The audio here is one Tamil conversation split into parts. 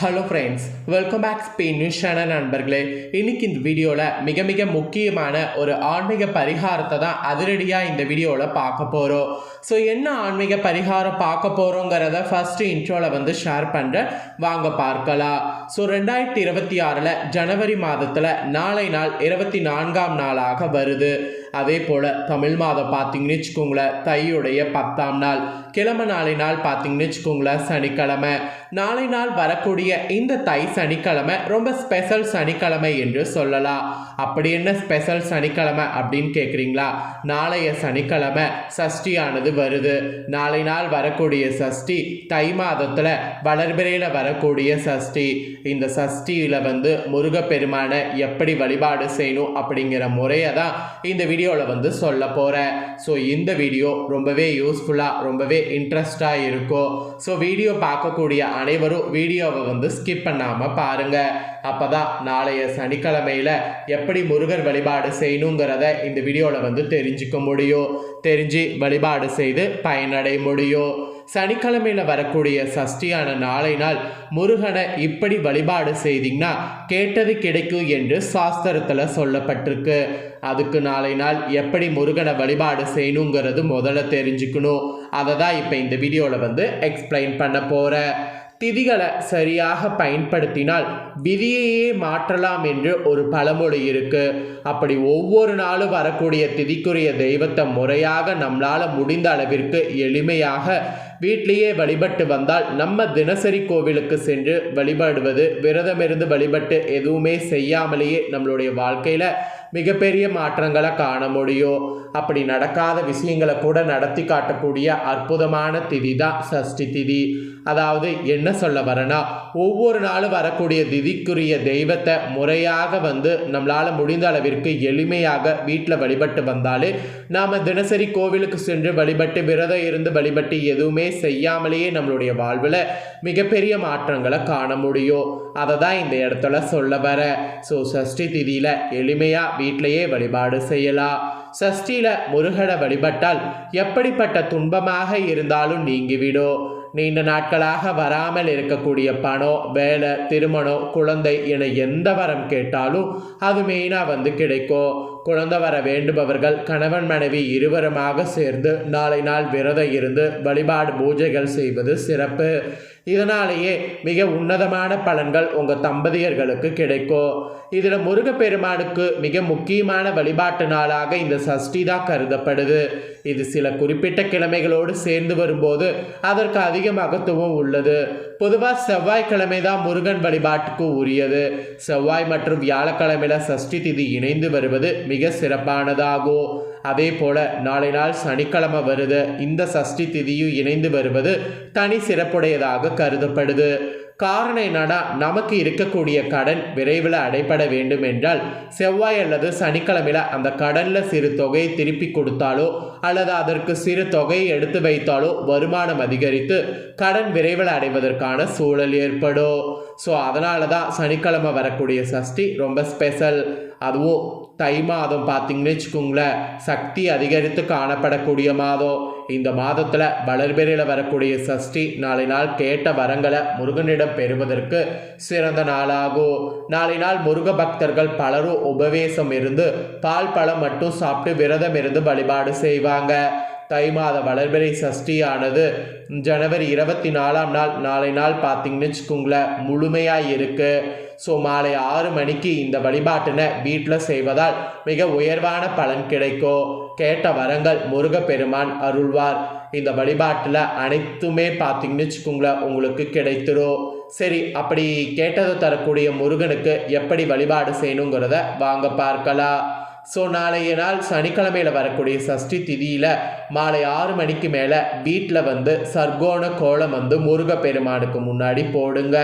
Hello friends welcome back Spain news channel நண்பர்களே. இன்னைக்கு இந்த வீடியோவில் மிக மிக முக்கியமான ஒரு ஆன்மீக பரிகாரத்தை தான் அதிரடியாக இந்த வீடியோவில் பார்க்க போகிறோம் ஸோ என்ன ஆன்மீக பரிகாரம் பார்க்க போகிறோங்கிறத ஃபஸ்ட்டு இன்ட்ரோவில் வந்து ஷேர் பண்ணுறேன் வாங்க பார்க்கலாம். ஸோ ரெண்டாயிரத்தி இருபத்தி ஆறில் ஜனவரி மாதத்தில் நாளை நாள் இருபத்தி நான்காம் நாளாக வருது. அதே போல் தமிழ் மாதம் பார்த்தீங்கன்னு வச்சுக்கோங்களேன் தையுடைய பத்தாம் நாள். கிழமை நாளை நாள் பார்த்தீங்கன்னு வச்சுக்கோங்களேன் சனிக்கிழமை. நாளை நாள் வரக்கூடிய இந்த தை சனிக்கிழமை ரொம்ப ஸ்பெஷல் சனிக்கிழமை என்று சொல்லலாம். அப்படி என்ன ஸ்பெஷல் சனிக்கிழமை அப்படின்னு கேட்குறீங்களா நாளைய சனிக்கிழமை சஷ்டியானது வருது. நாளை நாள் வரக்கூடிய சஷ்டி தை மாதத்தில் வளர்பிறையில் வரக்கூடிய சஷ்டி. இந்த சஷ்டியில் வந்து முருகப்பெருமானை எப்படி வழிபாடு செய்யணும் அப்படிங்கிற முறையை தான் இந்த வீடியோவில் வந்து சொல்ல போகிறேன் ஸோ இந்த வீடியோ ரொம்பவே யூஸ்ஃபுல்லாக ரொம்பவே இன்ட்ரெஸ்டாக இருக்கும் ஸோ வீடியோ பார்க்கக்கூடிய அனைவரும் வீடியோவை வந்து ஸ்கிப் பண்ணாமல் பாருங்கள் அப்போ தான் நாளைய சனிக்கிழமையில் எப்படி முருகர் வழிபாடு செய்யணுங்கிறத இந்த வீடியோவில் வந்து தெரிஞ்சுக்க முடியும். தெரிஞ்சு வழிபாடு செய்து பயனடைய முடியும். சனிக்கிழமையில் வரக்கூடிய சஷ்டியான நாளை நாள் முருகனை இப்படி வழிபாடு செய்தீங்கன்னா கேட்டது கிடைக்கும் என்று சாஸ்திரத்தில் சொல்லப்பட்டிருக்கு. அதுக்கு நாளை நாள் எப்படி முருகனை வழிபாடு செய்யணுங்கிறது முதல்ல தெரிஞ்சுக்கணும். அதை தான் இப்போ இந்த வீடியோவில் வந்து எக்ஸ்பிளைன் பண்ண போகிறேன் திதிகளை சரியாக பயன்படுத்தினால் விதியையே மாற்றலாம் என்று ஒரு பழமொழி இருக்கு. அப்படி ஒவ்வொரு நாளும் வரக்கூடிய திதிக்குரிய தெய்வத்தை முறையாக நம்மளால் முடிந்த அளவிற்கு எளிமையாக வீட்டிலேயே வழிபட்டு வந்தால் நம்ம தினசரி கோவிலுக்கு சென்று வழிபடுவது விரதமிருந்து வழிபட்டு எதுவுமே செய்யாமலேயே நம்மளுடைய வாழ்க்கையில் மிகப்பெரிய மாற்றங்களை காண முடியும். அப்படி நடக்காத விஷயங்களை கூட நடத்தி காட்டக்கூடிய அற்புதமான திதி தான் சஷ்டி திதி. அதாவது என்ன சொல்ல வரேன்னா ஒவ்வொரு நாளும் வரக்கூடிய திதிக்குரிய தெய்வத்தை முறையாக வந்து நம்மளால் முடிந்த அளவிற்கு எளிமையாக வீட்டில் வழிபட்டு வந்தாலே நாம் தினசரி கோவிலுக்கு சென்று வழிபட்டு விரதம் இருந்து வழிபட்டு எதுவுமே செய்யாமலேயே நம்மளுடைய வாழ்வில் மிகப்பெரிய மாற்றங்களை காண முடியும். அதை தான் இந்த இடத்துல சொல்ல வர ஸோ சஷ்டி திதியில் எளிமையாக வீட்டிலேயே வழிபாடு செய்யலாம் சஷ்டியில் முருகனை வழிபட்டால் எப்படிப்பட்ட துன்பமாக இருந்தாலும் நீங்கிவிடும் நீண்ட நாட்களாக வராமல் இருக்கக்கூடிய பணம் வேலை திருமணம் குழந்தை என எந்த வரம் கேட்டாலும் அது மெயினாக வந்து கிடைக்கும் குழந்தை வர வேண்டுபவர்கள் கணவன் மனைவி இருவருமாக சேர்ந்து நாளை நாள் விரதம் இருந்து வழிபாடு பூஜைகள் செய்வது சிறப்பு. இதனாலேயே மிக உன்னதமான பலன்கள் உங்கள் தம்பதியர்களுக்கு கிடைக்கும். இதில் முருகப்பெருமானுக்கு மிக முக்கியமான வழிபாட்டு நாளாக இந்த சஷ்டி தான் கருதப்படுது. இது சில குறிப்பிட்ட கிழமைகளோடு சேர்ந்து வரும்போது அதற்கு அதிக மகத்துவம் உள்ளது. பொதுவாக செவ்வாய்க்கிழமை தான் முருகன் வழிபாட்டுக்கு உரியது. செவ்வாய் மற்றும் வியாழக்கிழமையில சஷ்டி திதி இணைந்து வருவது மிக சிறப்பானதாகும். அதே போல நாளை நாள் சனிக்கிழமை வருது. இந்த சஷ்டி திதியும் இணைந்து வருவது தனி சிறப்புடையதாக கருதப்படுது. காரணம் என்னன்னா நமக்கு இருக்கக்கூடிய கடன் விரைவில் அடைப்பட வேண்டும் என்றால் செவ்வாய் அல்லது சனிக்கிழமையில் அந்த கடனில் சிறு தொகையை திருப்பி கொடுத்தாலோ அல்லது அதற்கு சிறு தொகையை எடுத்து வைத்தாலோ வருமானம் அதிகரித்து கடன் விரைவில் அடைவதற்கான சூழல் ஏற்படும். ஸோ அதனால தான் சனிக்கிழமை வரக்கூடிய சஷ்டி ரொம்ப ஸ்பெஷல் அதுவும் தை மாதம் பார்த்தீங்கன்னு வச்சுக்கோங்களேன் சக்தி அதிகரித்து காணப்படக்கூடிய மாதம். இந்த மாதத்தில் வளர்பெறையில் வரக்கூடிய சஷ்டி நாளை நாள் கேட்ட வரங்களை முருகனிடம் பெறுவதற்கு சிறந்த நாளாகும். நாளை நாள் முருக பக்தர்கள் பலரும் உபவேசம் இருந்து பால் பழம் மட்டும் சாப்பிட்டு விரதம் இருந்து வழிபாடு செய்வாங்க. தை மாத வளர்பிறை சஷ்டியானது ஜனவரி இருபத்தி நாலாம் நாள் நாளை நாள் பார்த்தீங்கன்னு வச்சுக்கோங்களேன் முழுமையாக இருக்குது ஸோ மாலை ஆறு மணிக்கு இந்த வழிபாட்டினை வீட்டில் செய்வதால் மிக உயர்வான பலன் கிடைக்கும். கேட்ட வரங்கள் முருகப்பெருமான் அருள்வார். இந்த வழிபாட்டில் அனைத்துமே பார்த்தீங்கன்னு வச்சுக்கோங்களேன் உங்களுக்கு கிடைத்துரும் சரி அப்படி கேட்டதை தரக்கூடிய முருகனுக்கு எப்படி வழிபாடு செய்யணுங்கிறத வாங்க பார்க்கலாம். ஸோ நாளைய நாள் சனிக்கிழமையில் வரக்கூடிய சஷ்டி திதியில் மாலை ஆறு மணிக்கு மேலே வீட்டில் வந்து சர்க்கோண கோலம் வந்து முருகப்பெருமானுக்கு முன்னாடி போடுங்க.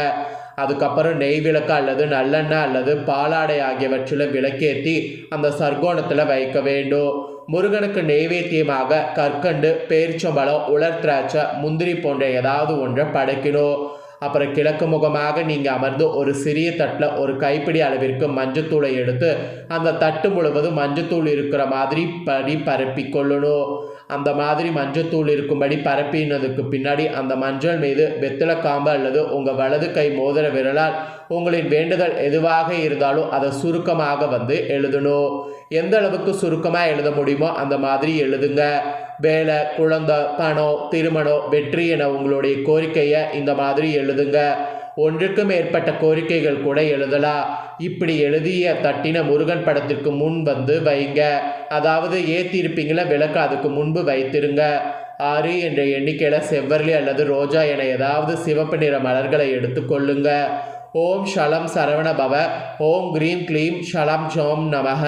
அதுக்கப்புறம் நெய் விளக்கு அல்லது நல்லெண்ணெய் அல்லது பாலாடை ஆகியவற்றில் விளக்கேற்றி அந்த சர்க்கோணத்தில் வைக்க வேண்டும். முருகனுக்கு நெய்வேத்தியமாக கற்கண்டு பேரிச்சம்பழம் உலர் திராட்சை முந்திரி போன்ற ஏதாவது ஒன்றை படைக்கணும். அப்புறம் கிழக்கு முகமாக நீங்கள் அமர்ந்து ஒரு சிறிய தட்டில் ஒரு கைப்பிடி அளவிற்கு மஞ்சத்தூளை எடுத்து அந்த தட்டு முழுவதும் மஞ்சத்தூள் இருக்கிற மாதிரி படி பரப்பி கொள்ளணும். அந்த மாதிரி மஞ்சத்தூள் இருக்கும்படி பரப்பினதுக்கு பின்னாடி அந்த மஞ்சள் மீது வெத்தலை காம்பு அல்லது உங்கள் வலது கை மோதிர விரலால் உங்களின் வேண்டுதல் எதுவாக இருந்தாலும் அதை சுருக்கமாக வந்து எழுதணும். எந்த அளவுக்கு சுருக்கமாக எழுத முடியுமோ அந்த மாதிரி எழுதுங்க. வேலை குழந்தை பணம் திருமணம் வெற்றி என உங்களுடைய கோரிக்கையை இந்த மாதிரி எழுதுங்க. ஒன்றுக்கு மேற்பட்ட கோரிக்கைகள் கூட எழுதலாம். இப்படி எழுதிய தட்டின முருகன் படத்திற்கு முன் வந்து வைங்க. அதாவது ஏற்றிருப்பீங்கள விளக்கு அதுக்கு முன்பு வைத்திருங்க. ஆறு என்ற எண்ணிக்கையில் செவ்வரளி அல்லது ரோஜா என ஏதாவது சிவப்பு நிற மலர்களை எடுத்துக்கொள்ளுங்கள் ஓம் ஷலம் சரவண பவ ஓம் க்ரீம் க்ளீம் ஷலம் ஜோம் நமக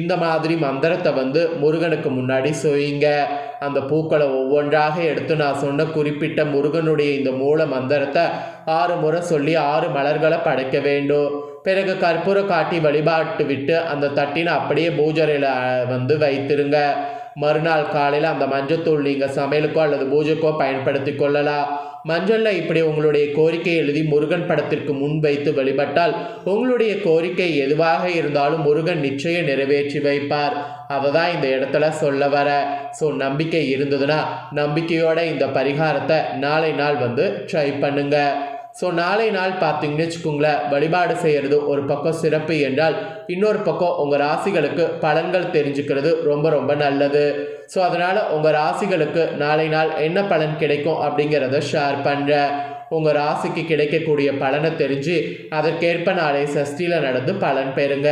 இந்த மாதிரி மந்திரத்தை வந்து முருகனுக்கு முன்னாடி சொய்யுங்க. அந்த பூக்களை ஒவ்வொன்றாக எடுத்து நான் சொன்ன குறிப்பிட்ட முருகனுடைய இந்த மூல மந்திரத்தை ஆறு முறை சொல்லி ஆறு மலர்களை படைக்க வேண்டும். பிறகு கற்பூரம் காட்டி வழிபாட்டு விட்டு அந்த தட்டினை அப்படியே பூஜரையில் வந்து வைத்திருங்க. மறுநாள் காலையில் அந்த மஞ்சத்தூள் நீங்கள் சமையலுக்கோ அல்லது பூஜைக்கோ பயன்படுத்தி கொள்ளலாம். மஞ்சளில் இப்படி உங்களுடைய கோரிக்கை எழுதி முருகன் படத்திற்கு முன் வைத்து வழிபட்டால் உங்களுடைய கோரிக்கை எதுவாக இருந்தாலும் முருகன் நிச்சயம் நிறைவேற்றி வைப்பார். அதை தான் இந்த இடத்துல சொல்ல வர. ஸோ நம்பிக்கை இருந்ததுன்னா நம்பிக்கையோட இந்த பரிகாரத்தை நாளை நாள் வந்து ட்ரை பண்ணுங்கள் ஸோ நாளை நாள் பார்த்தீங்கன்னு வச்சுக்கோங்களேன் வழிபாடு செய்கிறது ஒரு பக்கம் சிறப்பு என்றால் இன்னொரு பக்கம் உங்கள் ராசிகளுக்கு பலன்கள் தெரிஞ்சுக்கிறது ரொம்ப ரொம்ப நல்லது. ஸோ அதனால் உங்கள் ராசிகளுக்கு நாளை நாள் என்ன பலன் கிடைக்கும் அப்படிங்கிறத ஷேர் பண்ணுறேன் உங்கள் ராசிக்கு கிடைக்கக்கூடிய பலனை தெரிஞ்சு அதற்கேற்ப நாளை சஷ்டியில் நடந்து பலன் பெறுங்க.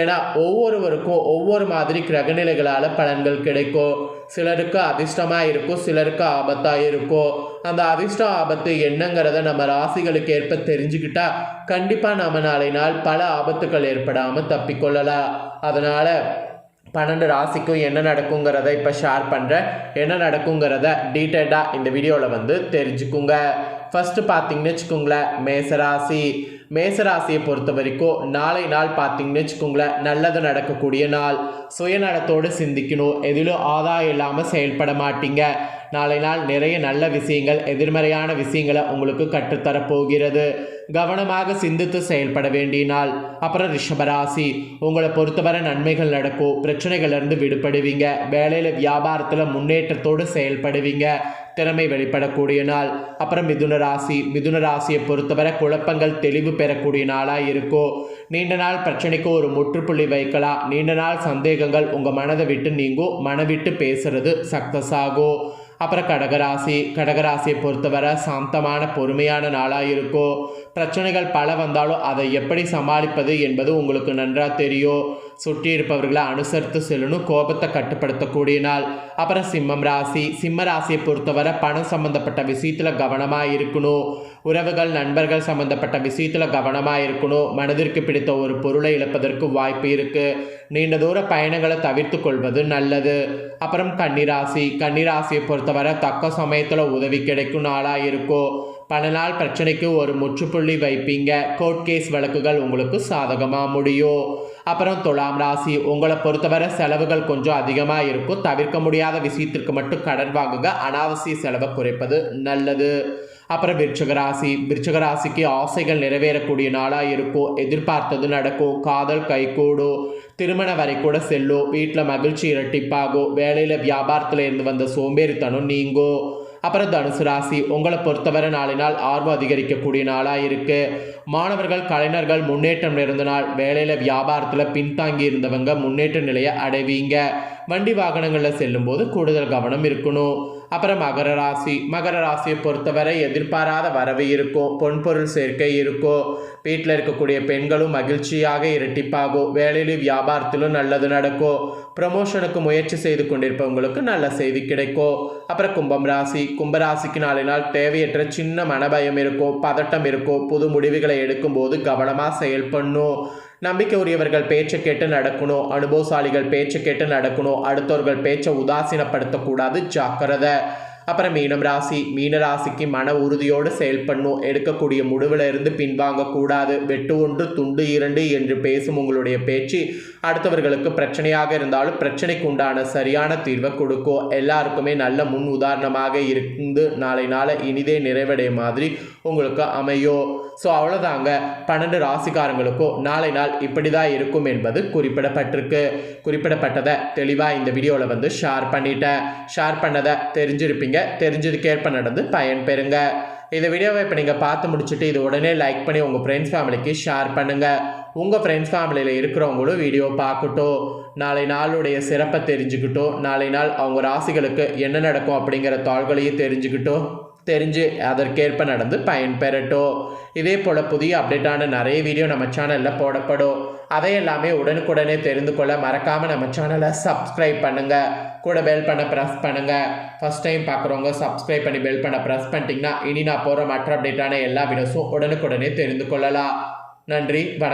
ஏன்னா ஒவ்வொருவருக்கும் ஒவ்வொரு மாதிரி கிரகநிலைகளால் பலன்கள் கிடைக்கும். சிலருக்கு அதிர்ஷ்டமாக இருக்கும் சிலருக்கு ஆபத்தாக இருக்கும். அந்த அதிர்ஷ்ட ஆபத்து என்னங்கிறத நம்ம ராசிகளுக்கு ஏற்ப தெரிஞ்சுக்கிட்டா கண்டிப்பாக நம்ம நாளை நாள் பல ஆபத்துக்கள் ஏற்படாமல் தப்பிக்கொள்ளலாம் அதனால் பன்னெண்டு ராசிக்கும் என்ன நடக்குங்கிறத இப்போ ஷேர் பண்ணுறேன் என்ன நடக்குங்கிறத டீட்டெயிலாக இந்த வீடியோவில் வந்து தெரிஞ்சுக்குங்க. ஃபஸ்ட்டு பார்த்தீங்கன்னு வச்சுக்கோங்களேன் மேசராசி. மேசராசியை பொறுத்த வரைக்கும் நாளை நாள் பார்த்தீங்கன்னு வச்சுக்கோங்களேன் நல்லது நடக்கக்கூடிய நாள். சுயநலத்தோடு சிந்திக்கணும். எதிலும் ஆதாயம் இல்லாமல் செயல்பட மாட்டீங்க. நாளை நாள் நிறைய நல்ல விஷயங்கள் எதிர்மறையான விஷயங்களை உங்களுக்கு கற்றுத்தரப்போகிறது கவனமாக சிந்தித்து செயல்பட வேண்டிய நாள். அப்புறம் ரிஷபராசி. உங்களை பொறுத்தவரை நன்மைகள் நடக்கும். பிரச்சனைகள்லேருந்து விடுபடுவீங்க. வேலையில் வியாபாரத்தில் முன்னேற்றத்தோடு செயல்படுவீங்க. திறமை வெளிப்படக்கூடிய நாள். அப்புறம் மிதுன ராசி மிதுன ராசியை பொறுத்தவரை குழப்பங்கள் தெளிவு பெறக்கூடிய நாளாக இருக்கும் நீண்ட நாள் பிரச்சனைக்கு ஒரு முற்றுப்புள்ளி வைக்கலாம். நீண்ட நாள் சந்தேகங்கள் உங்கள் மனதை விட்டு நீங்கும். மனவிட்டு பேசுறது சக்ஸஸ் ஆகும். அப்புறம் கடகராசி கடகராசியை பொறுத்தவரை சாந்தமான பொறுமையான நாளாக இருக்கும் பிரச்சனைகள் பல வந்தாலும் அதை எப்படி சமாளிப்பது என்பது உங்களுக்கு நன்றாக தெரியும். சுற்றி இருப்பவர்களை அனுசரித்து செல்லணும் கோபத்தை கட்டுப்படுத்தக்கூடிய நாள் அப்புறம் சிம்மம் ராசி. சிம்ம ராசியை பொறுத்தவரை பணம் சம்மந்தப்பட்ட விஷயத்தில் கவனமாக இருக்கணும். உறவுகள் நண்பர்கள் சம்மந்தப்பட்ட விஷயத்தில் கவனமாக இருக்கணும். மனதிற்கு பிடித்த ஒரு பொருளை இழப்பதற்கு வாய்ப்பு இருக்குது நீண்ட தூர பயணங்களை தவிர்த்து கொள்வது நல்லது. அப்புறம் கன்னிராசி. கன்னிராசியை பொறுத்தவரை தக்க சமயத்தில் உதவி கிடைக்கும் நாளாக இருக்கும். பல நாள் பிரச்சனைக்கு ஒரு முற்றுப்புள்ளி வைப்பீங்க. கோர்ட் கேஸ் வழக்குகள் உங்களுக்கு சாதகமாக முடியும். அப்புறம் துலாம் ராசி உங்களை பொறுத்தவரை செலவுகள் கொஞ்சம் அதிகமாக இருக்கும். தவிர்க்க முடியாத விஷயத்திற்கு மட்டும் கடன் வாங்குங்க. அனாவசிய செலவை குறைப்பது நல்லது. அப்புறம் விருச்சகராசி விருச்சகராசிக்கு ஆசைகள் நிறைவேறக்கூடிய நாளாக இருக்கும். எதிர்பார்த்தது நடக்கும். காதல் கைகூடும். திருமணம் வரை கூட செல்லும். வீட்டில் மகிழ்ச்சி இரட்டிப்பாகும். வேலையில் வியாபாரத்தில் இருந்து வந்த சோம்பேறித்தனம் நீங்கும். அப்புறம் தனுசு ராசி உங்களை பொறுத்தவரை நாளை நாள் ஆர்வம் அதிகரிக்கக்கூடிய நாளாக இருக்குது மாணவர்கள் கலைஞர்கள் முன்னேற்றம் இருந்த நாள். வேலையில் வியாபாரத்தில் பின்தாங்கி இருந்தவங்க முன்னேற்ற நிலையை அடைவீங்க. வண்டி வாகனங்களில் செல்லும்போது கூடுதல் கவனம் இருக்கணும். அப்புறம் மகர ராசி. மகர ராசியை பொறுத்தவரை எதிர்பாராத வரவு இருக்கும் பொன்பொருள் சேர்க்கை இருக்கும் வீட்டில் இருக்கக்கூடிய பெண்களும் மகிழ்ச்சியாக இரட்டிப்பாகும் வேலையிலும் வியாபாரத்திலும் நல்லது நடக்கும் ப்ரமோஷனுக்கு முயற்சி செய்து கொண்டிருப்பவங்களுக்கு நல்ல செய்தி கிடைக்கும் அப்புறம் கும்பம் ராசி. கும்பராசிக்கு நாலு நாள் தேவையற்ற சின்ன மனபயம் இருக்கும் பதட்டம் இருக்கும் புது முடிவுகளை எடுக்கும்போது கவனமாக செயல்படணும். நம்பிக்கை உரியவர்கள் பேச்சை கேட்டு நடக்கணும் அனுபவசாலிகள் பேச்சை கேட்டு நடக்கணும் அடுத்தவர்கள் பேச்சை உதாசீனப்படுத்தக்கூடாது ஜாக்கிரதை. அப்புறம் மீனம் ராசி மீன ராசிக்கு மன உறுதியோடு செயல்படணும் எடுக்கக்கூடிய முடிவில் இருந்து பின்வாங்கக்கூடாது வெட்டு ஒன்று துண்டு இரண்டு என்று பேசும் உங்களுடைய பேச்சு அடுத்தவர்களுக்கு பிரச்சனையாக இருந்தாலும் பிரச்சனைக்கு உண்டான சரியான தீர்வை கொடுக்கும். எல்லாருக்குமே நல்ல முன் உதாரணமாக இருந்து நாளை நாளை இனிதே நிறைவடைய மாதிரி உங்களுக்கு அமையும். ஸோ அவ்வளோதாங்க பன்னெண்டு ராசிக்காரங்களுக்கும் நாளை நாள் இப்படி தான் இருக்கும் என்பது குறிப்பிடப்பட்டிருக்கு. குறிப்பிடப்பட்டதை தெளிவாக இந்த வீடியோவில் வந்து ஷேர் பண்ணிட்டேன். ஷேர் பண்ணதை தெரிஞ்சிருப்பீங்க. தெரிஞ்சதுக்கேற்ப நடந்து பயன் பெறுங்க. இந்த வீடியோவை இப்போ நீங்கள் பார்த்து முடிச்சுட்டு இது உடனே லைக் பண்ணி உங்கள் ஃப்ரெண்ட்ஸ் ஃபேமிலிக்கு ஷேர் பண்ணுங்கள் உங்கள் ஃப்ரெண்ட்ஸ் ஃபேமிலியில் இருக்கிறவங்களும் வீடியோ பார்க்கட்டும். நாளை நாளுடைய சிறப்பை தெரிஞ்சுக்கிட்டோம். நாளை நாள் அவங்க ராசிகளுக்கு என்ன நடக்கும் அப்படிங்கிற தாள்களையும் தெரிஞ்சுக்கிட்டோம். தெரிஞ்சு அதற்கேற்ப நடந்து பயன் பெறட்டும் இதே போல் புதிய அப்டேட்டான நிறைய வீடியோ நம்ம சேனலில் போடப்படும். அதை எல்லாமே உடனுக்குடனே தெரிந்து கொள்ள மறக்காமல் நம்ம சேனலை சப்ஸ்கிரைப் பண்ணுங்கள் கூட பெல் பண்ண ப்ரெஸ் பண்ணுங்கள் ஃபஸ்ட் டைம் பார்க்குறவங்க சப்ஸ்கிரைப் பண்ணி பெல் பண்ண ப்ரெஸ் பண்ணிட்டீங்கன்னா இனி நான் போகிற மற்ற அப்டேட்டான எல்லா வீடியோஸும் உடனுக்குடனே தெரிந்து கொள்ளலாம். நன்றி வணக்கம்.